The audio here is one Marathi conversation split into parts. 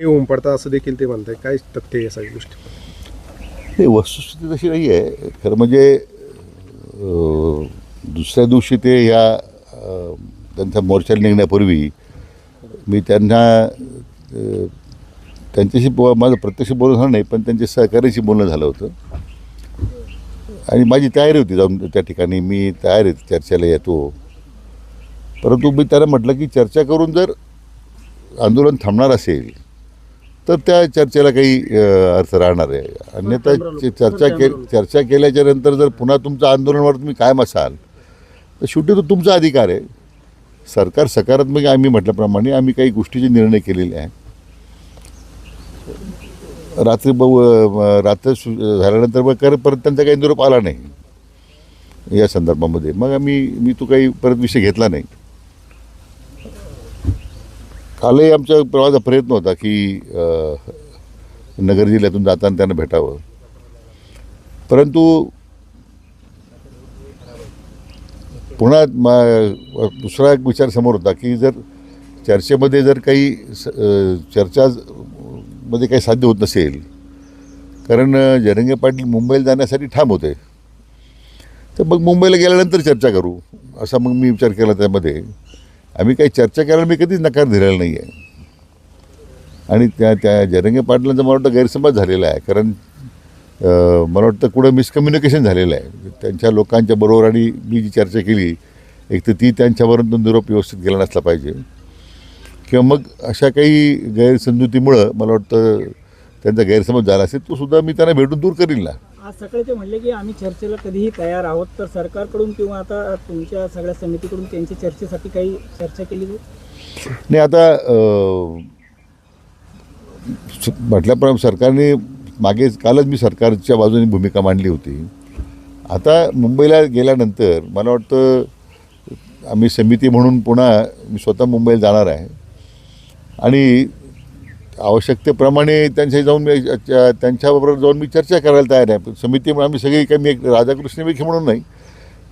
हे ओम असं देखील ते म्हणताय काय तथ्य आहे या सगळ्या गोष्टी? नाही वस्तुस्थिती तशी नाही आहे. खरं म्हणजे अं, दुसऱ्या दिवशी ते ह्या अं, त्यांचा मोर्चाला निघण्यापूर्वी मी त्यांना अं, त्यांच्याशी बो माझं प्रत्यक्ष बोलणं झालं नाही पण त्यांच्या सहकार्याशी बोलणं झालं होतं. आणि माझी तयारी होती जाऊन त्या ठिकाणी. मी तयार आहे चर्चेला येतो. परंतु मी त्यांना म्हटलं की चर्चा करून जर आंदोलन थांबणार असेल तर त्या चर्चेला काही अर्थ राहणार आहे. अन्यथा चर्चा के चर्चा केल्याच्यानंतर जर पुन्हा तुमचं आंदोलनावर तुम्ही कायम असाल तर शेवटी तो तुमचा अधिकार आहे. सरकार सकारात्मक आम्ही म्हटल्याप्रमाणे आम्ही काही गोष्टीचे निर्णय केलेले आहे रात्री ब- रात्र झाल्यानंतर मग कर परत त्यांचा काही निरोप आला नाही. या संदर्भामध्ये. मग आम्ही मी तो काही परत विषय घेतला नाही. कालही आमच्या प्रवासाचा प्रयत्न होता की नगर जिल्ह्यातून जाताना त्यांना भेटावं. परंतु पुन्हा मा- दुसरा एक विचार समोर होता की जर चर्चेमध्ये जर काही स- चर्चा मध्ये काही साध्य होत नसेल कारण जरंगे पाटील मुंबईला जाण्यासाठी ठाम होते. तर मग मुंबईला गेल्यानंतर चर्चा करू असा मग मी विचार केला त्यामध्ये. आम्ही काही चर्चा करायला मी कधीच नकार दिलेला नाही आहे आणि त्या त्या जरंगे पाटलांचा मला वाटतं गैरसमज झालेला आहे कारण मला वाटतं कुठं मिसकम्युनिकेशन झालेलं आहे. त्यांच्या लोकांच्या बरोबर आणि मी जी चर्चा केली एक तर ती त्यांच्यापर्यंत निरोप व्यवस्थित गेला नसला पाहिजे. किंवा मग अशा काही गैरसमजुतीमुळं मला वाटतं त्यांचा गैरसमज झाला असेल तो सुद्धा मी त्यांना भेटून दूर करील ना. आज सकाळी ते म्हणले की आम्ही चर्चेला कधीही तयार आहोत तर सरकारकडून किंवा आता तुमच्या सगळ्या समितीकडून त्यांच्या चर्चेसाठी काही चर्चा केली जाईल? नाही आता म्हटल्याप्रमाणे सरकारने मागे कालच मी सरकारच्या बाजूने भूमिका मांडली होती. आता मुंबईला गेल्यानंतर मला वाटतं आम्ही समिती म्हणून पुन्हा मी स्वतः मुंबईला जाणार आहे. आणि आवश्यकतेप्रमाणे त्यांच्या जाऊन मी त्या- त्यांच्याबरोबर जाऊन मी चर्चा करायला तयार आहे. समितीमुळे आम्ही सगळी काही मी एक राधाकृष्ण विखे म्हणून नाही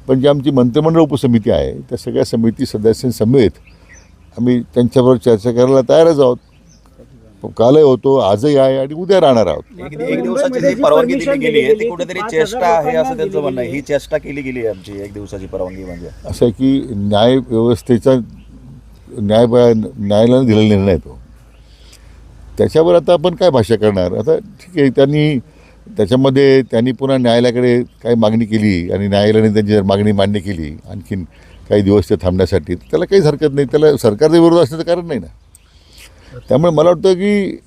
पण जी आमची मंत्रिमंडळ उपसमिती आहे त्या सगळ्या समिती सदस्यांसमेत आम्ही त्यांच्याबरोबर चर्चा करायला तयारच आहोत. कालही होतो आजही आहे आणि उद्या राहणार आहोत. एक दिवसाची जी परवानगी दिली गेली आहे ती कुठेतरी चेष्टा आहे असं त्यांचं म्हणणं आहे. ही चेष्टा केली गेली आहे आमची एक दिवसाची परवानगी म्हणजे. असं की न्याय व्यवस्थेचा न्याय न्यायालयाने दिलेला निर्णय तो. त्याच्यावर आता आपण काय भाषा करणार? आता ठीक आहे त्यांनी त्याच्यामध्ये त्यांनी पुन्हा न्यायालयाकडे काही मागणी केली आणि न्यायालयाने त्यांची जर मागणी मान्य केली आणखीन काही दिवस ते थांबण्यासाठी त्याला काहीच हरकत नाही. त्याला सरकारचा विरोध असण्याचं कारण नाही ना. त्यामुळे मला वाटतं की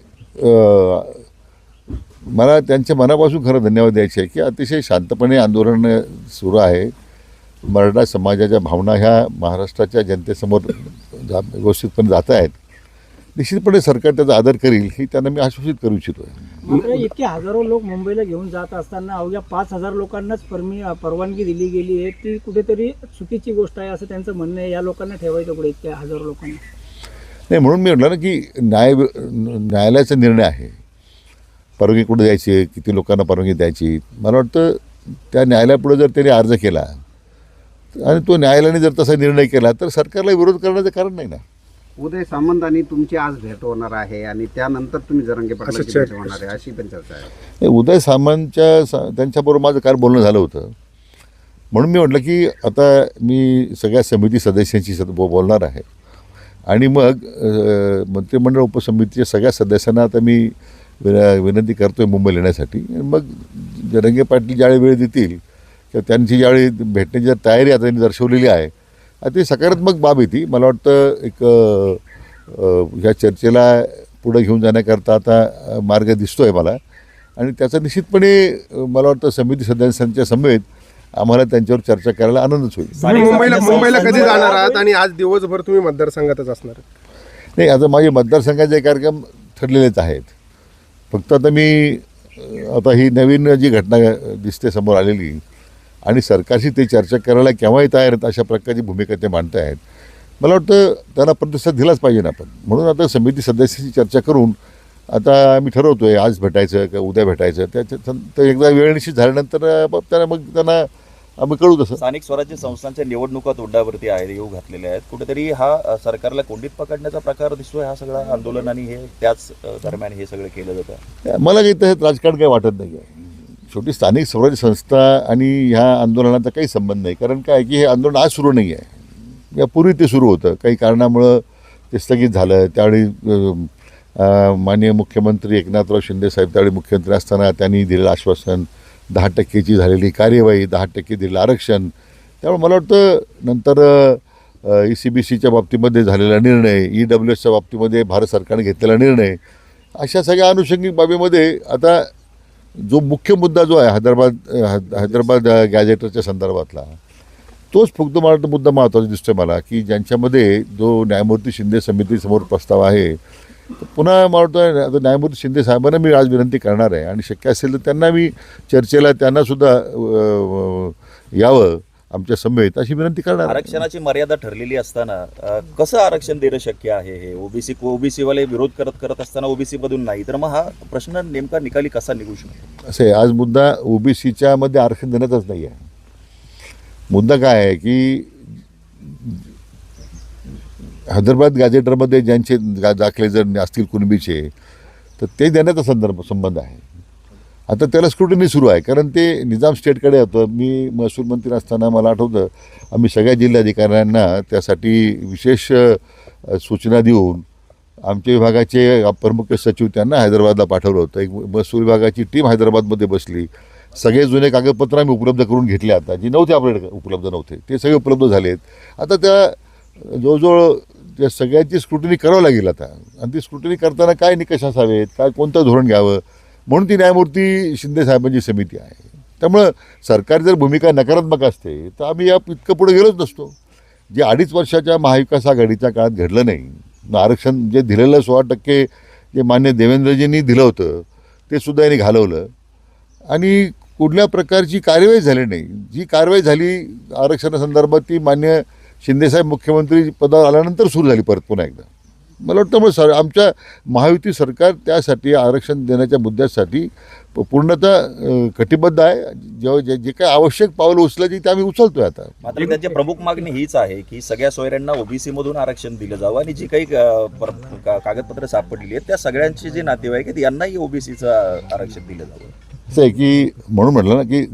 मला त्यांच्या मनापासून खरं धन्यवाद द्यायचे आहे की अतिशय शांतपणे आंदोलन सुरू आहे. मराठा समाजाच्या भावना ह्या महाराष्ट्राच्या जनतेसमोर जा व्यवस्थितपणे जात आहेत. निश्चितपणे सरकार त्याचा आदर करील ही त्यांना मी आश्वासित करू इच्छितो. मात्र इतके हजारो लोक मुंबईला घेऊन जात असताना अवघ्या पाच हजार लोकांनाच परमी परवानगी दिली गेली आहे. ती कुठेतरी चुकीची गोष्ट आहे असं त्यांचं म्हणणं आहे. या लोकांना ठेवायचं कुठे इतक्या हजारो लोकांना? नाही म्हणून मी म्हटलं ना की न्याय न्यायालयाचा निर्णय आहे. परवानगी कुठं द्यायची किती लोकांना परवानगी द्यायची मला वाटतं त्या न्यायालयापुढे जर त्यांनी अर्ज केला आणि तो न्यायालयाने जर तसा निर्णय केला तर सरकारला विरोध करण्याचं कारण नाही ना. उदय सामंत आणि तुमची आज भेट होणार आहे आणि त्यानंतर तुम्ही जरंगे पाटलाची भेट होणार आहे अशी पण चर्चा आहे. उदय सामंतच्या सा त्यांच्याबरोबर माझं काल बोलणं झालं होतं. म्हणून मी म्हटलं की आता मी सगळ्या समिती सदस्यांशी सद बोलणार आहे. आणि मग मंत्रिमंडळ उपसमितीच्या सगळ्या सदस्यांना आता मी विन विनंती करतो आहे मुंबईला येण्यासाठी. मग जरंगे पाटील ज्यावेळी वेळ देतील किंवा त्यांची ज्यावेळी भेटण्याची जर तयारी आता त्यांनी दर्शवलेली आहे आता ती सकारात्मक बाब आहे ती. मला वाटतं एक ह्या चर्चेला पुढं घेऊन जाण्याकरता आता मार्ग दिसतो आहे मला. आणि त्याचा निश्चितपणे मला वाटतं समिती सदस्यांच्या समेत आम्हाला त्यांच्यावर चर्चा करायला आनंदच होईल. मुंबईला मुंबईला कधी जाणार आहात? आणि आज दिवसभर तुम्ही मतदारसंघातच असणार आहात. नाही आता माझे मतदारसंघाचे कार्यक्रम ठरलेलेच आहेत. फक्त आता मी आता ही नवीन जी घटना दिसते समोर आलेली आणि सरकारशी ते चर्चा करायला केव्हाही तयार आहेत अशा प्रकारची भूमिका ते मांडत आहेत मला वाटतं त्यांना प्रतिसाद दिलाच पाहिजे ना आपण. म्हणून आता समिती सदस्याची चर्चा करून आता आम्ही ठरवतो आहे आज भेटायचं का उद्या भेटायचं. त्याच्या तर एकदा वेळ निश्चित झाल्यानंतर त्यांना मग त्यांना आम्ही कळू तसं. स्थानिक स्वराज्य संस्थांच्या निवडणुका तोंडावरती आहे येऊ घातलेल्या आहेत. कुठेतरी हा सरकारला कोंडीत पकडण्याचा प्रकार दिसतोय हा सगळा आंदोलन आणि हे त्याच दरम्यान हे सगळं केलं जातं. मला काही तसं राजकारण काही वाटत नाही आहे शेवटी स्थानिक स्वराज्य संस्था आणि ह्या आंदोलनाचा काही संबंध नाही. कारण काय आहे की हे आंदोलन आज सुरू नाही आहे. यापूर्वी ते सुरू होतं. काही कारणामुळं ते स्थगित झालं. त्यावेळी माननीय मुख्यमंत्री एकनाथराव शिंदे साहेब त्यावेळी मुख्यमंत्री असताना त्यांनी दिलेलं आश्वासन दहा टक्केची झालेली कार्यवाही दहा टक्के दिलेलं आरक्षण. त्यामुळे मला वाटतं नंतर ई सी बी सीच्या बाबतीमध्ये झालेला निर्णय ई डब्ल्यू एसच्या बाबतीमध्ये भारत सरकारने घेतलेला निर्णय अशा सगळ्या अनुषंगिक बाबीमध्ये आता जो मुख्य मुद्दा जो आहे हैदराबाद हैदराबाद गॅझेटरच्या गॅजेटरच्या संदर्भातला तोच फक्त मला मुद्दा महत्त्वाचा दिसतोय मला की ज्यांच्यामध्ये जो न्यायमूर्ती शिंदे समितीसमोर प्रस्ताव आहे पुन्हा मला वाटतं न्यायमूर्ती शिंदे साहेबांना मी आज विनंती करणार आहे. आणि शक्य असेल तर त्यांना मी चर्चेला त्यांनासुद्धा यावं. आमच्या समेत अशी विनंती करणार. आरक्षणाची मर्यादा ठरलेली असताना अ, कसं आरक्षण देणं शक्य आहे हे? ओबीसी ओबीसी वाले विरोध करत करत असताना ओबीसी मधून नाही. तर मग हा प्रश्न नेमका निकाली कसा निघू शकतो? असं आहे आज मुद्दा ओबीसीच्या मध्ये आरक्षण देण्याचाच नाही आहे. मुद्दा काय आहे की हैदराबाद गॅजेटरमध्ये ज्यांचे दाखले जर असतील कुणबीचे तर ते देण्याचा संदर्भ संबंध आहे. आता त्याला स्क्रुटनी सुरू आहे. कारण ते निजाम स्टेटकडे होतं. मी महसूल मंत्री असताना मला आठवतं आम्ही सगळ्या जिल्हाधिकाऱ्यांना त्यासाठी विशेष सूचना देऊन आमच्या विभागाचे प्रमुख सचिव त्यांना हैदराबादला पाठवलं होतं. एक महसूल विभागाची टीम हैदराबादमध्ये बसली. सगळे जुने कागदपत्र आम्ही उपलब्ध करून घेतले आता जी नव्हते आपल्याकडे उपलब्ध नव्हते. ते सगळे उपलब्ध झालेत. आता त्या जवळजवळ त्या सगळ्यांची स्क्रुटनी करावं लागेल आता. आणि ती स्क्रुटनी करताना काय निकष असावेत? काय कोणतं धोरण घ्यावं? म्हणून ती न्यायमूर्ती शिंदे साहेबांची समिती आहे. त्यामुळं सरकारी जर भूमिका नकारात्मक असते तर आम्ही या इतकं पुढे गेलोच नसतो. जे अडीच वर्षाच्या महाविकास आघाडीच्या काळात घडलं नाही आरक्षण जे दिलेलं सोळा टक्के जे मान्य देवेंद्रजींनी दिलं होतं ते सुद्धा यांनी घालवलं. आणि कुठल्या प्रकारची कारवाई झाली नाही. जी कारवाई झाली आरक्षणासंदर्भात ती मान्य शिंदेसाहेब मुख्यमंत्री पदावर आल्यानंतर सुरू झाली परत पुन्हा एकदा. मला वाटतं मग सर आमच्या महायुती सरकार त्यासाठी आरक्षण देण्याच्या मुद्द्यासाठी पूर्णतः कटिबद्ध आहे. जेव्हा जे जे काही आवश्यक पावलं उचलायची ते आम्ही उचलतोय आता. मात्र त्यांची प्रमुख मागणी हीच आहे की सगळ्या सोयऱ्यांना ओबीसी मधून आरक्षण दिलं जावं आणि जी काही कागदपत्र सापडलेली आहेत त्या सगळ्यांचे जे नातेवाईक आहेत यांनाही ओबीसीचं आरक्षण दिलं जावं. असं आहे की म्हणून म्हटलं ना की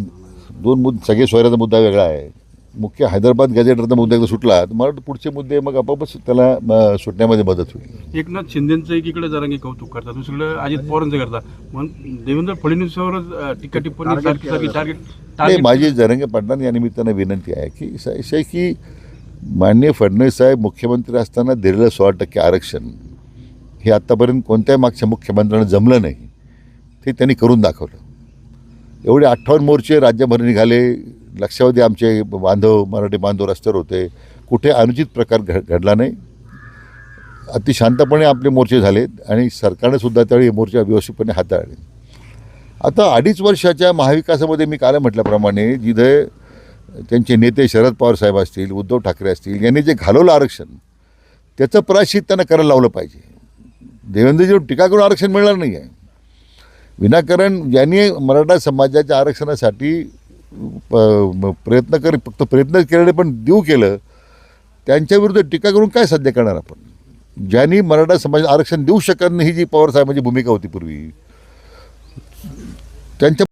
दोन मुद्दे सगळे सोयऱ्याचा मुद्दा वेगळा आहे. मुख्य हैदराबाद गॅजेटरचा मुद्दा एकदा सुटला तर मला वाटतं पुढचे मुद्दे मग आपोआपच त्याला सुटण्यामध्ये मदत होईल. एकनाथ शिंदेचं एकीकडे जरांगी कौतुक करतात दुसरीकडे अजित पवारांचं करतात. मग देवेंद्र फडणवीसावरच अं, टीका टिप्पणी सारखी सारखी टार्गेट नाही माझी जरंगे पाटलां या निमित्तानं विनंती आहे की स- अशी आहे की माननीय फडणवीस साहेब मुख्यमंत्री असताना दिलेलं सोळा टक्के आरक्षण हे आत्तापर्यंत कोणत्याही मागच्या मुख्यमंत्र्यांना जमलं नाही ते त्यांनी करून दाखवलं. एवढे अठ्ठावन्न मोर्चे राज्यभर निघाले लक्षावधी आमचे बांधव मराठी बांधव रस्त्यावर होते. कुठे अनुचित प्रकार घड घडला नाही. अति शांतपणे आपले मोर्चे झालेत आणि सरकारने सुद्धा त्यावेळी हे मोर्चे व्यवस्थितपणे हाताळले. आता अडीच वर्षाच्या महाविकासामध्ये मी काल म्हटल्याप्रमाणे जिथे त्यांचे नेते शरद पवार साहेब असतील उद्धव ठाकरे असतील यांनी जे घालवलं आरक्षण त्याचं प्रायश्चित त्यांना करायला लावलं पाहिजे. देवेंद्रजीवर टीका करून आरक्षण मिळणार नाही आहे विनाकारण ज्यांनी मराठा समाजाच्या आरक्षणासाठी प्रयत्न कर फक्त प्रयत्न केलेले पण देऊ केलं त्यांच्याविरुद्ध टीका करून काय साध्य करणार आपण? ज्यांनी मराठा समाज आरक्षण देऊ शकत नाही ही जी पवार साहेबांची भूमिका होती पूर्वी त्यांच्या